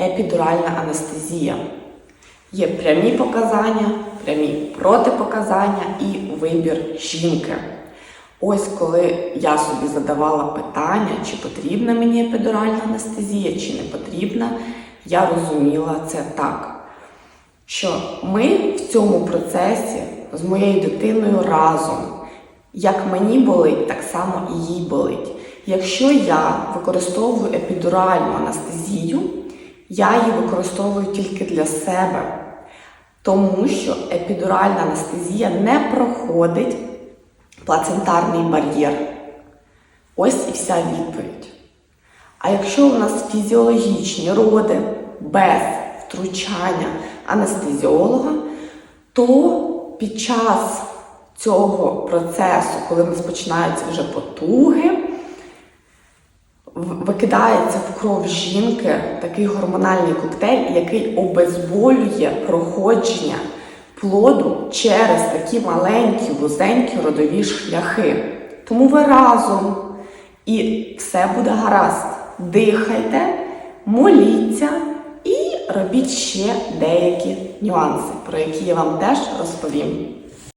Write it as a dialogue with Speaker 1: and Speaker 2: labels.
Speaker 1: епідуральна анестезія. Є прямі показання, прямі протипоказання і вибір жінки. Ось коли я собі задавала питання, чи потрібна мені епідуральна анестезія, чи не потрібна, я розуміла це так, що ми в цьому процесі з моєю дитиною разом. Як мені болить, так само і їй болить. Якщо я використовую епідуральну анестезію, я її використовую тільки для себе, тому що епідуральна анестезія не проходить плацентарний бар'єр. Ось і вся відповідь. А якщо у нас фізіологічні роди без втручання анестезіолога, то під час цього процесу, коли ми починаються вже потуги, викидається в кров жінки такий гормональний коктейль, який обезболює проходження плоду через такі маленькі вузенькі родові шляхи. Тому ви разом і все буде гаразд. Дихайте, моліться і робіть ще деякі нюанси, про які я вам теж розповім.